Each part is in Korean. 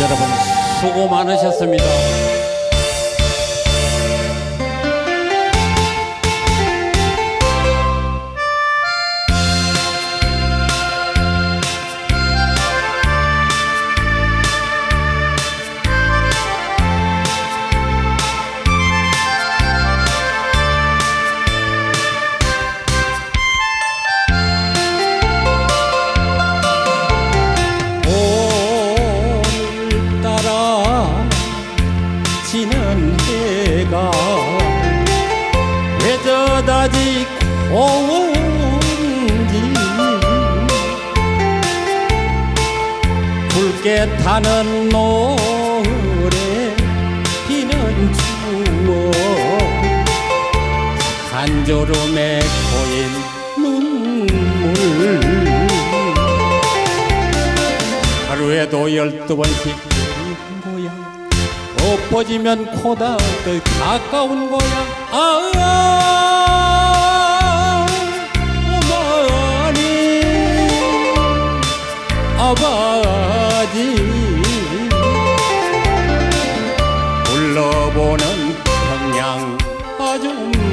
여러분 수고 많으셨습니다. 저다지 고운지. 붉게 타는 노래 비는 추워 한조름에 고인 눈물. 하루에도 열두 번씩 거야 엎어지면 코다끝 가까운 거야 아 아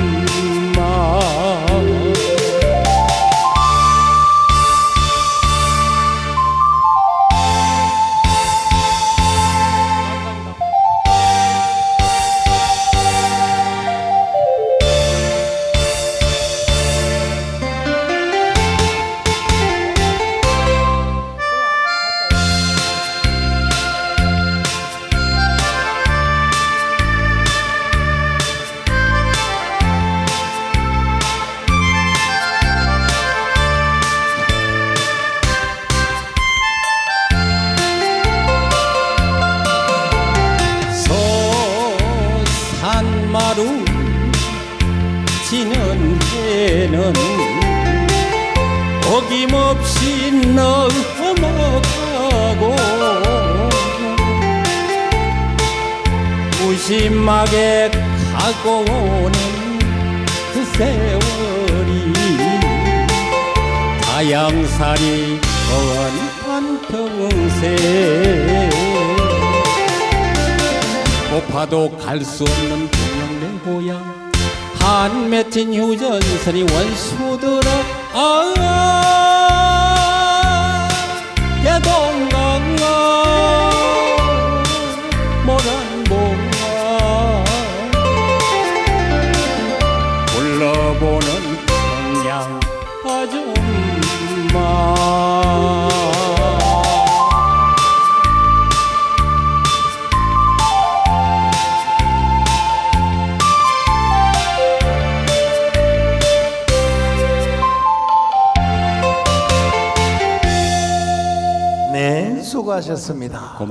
지는 해는 어김없이 넘어가고. 무심하게 가고 오는 그 세월이 다양살이 거한 평생. 고파도 갈 수 없는 동양 내 고향 한 맺힌 휴전선이 원수들어 아 개동강아 모란 네, 수고하셨습니다.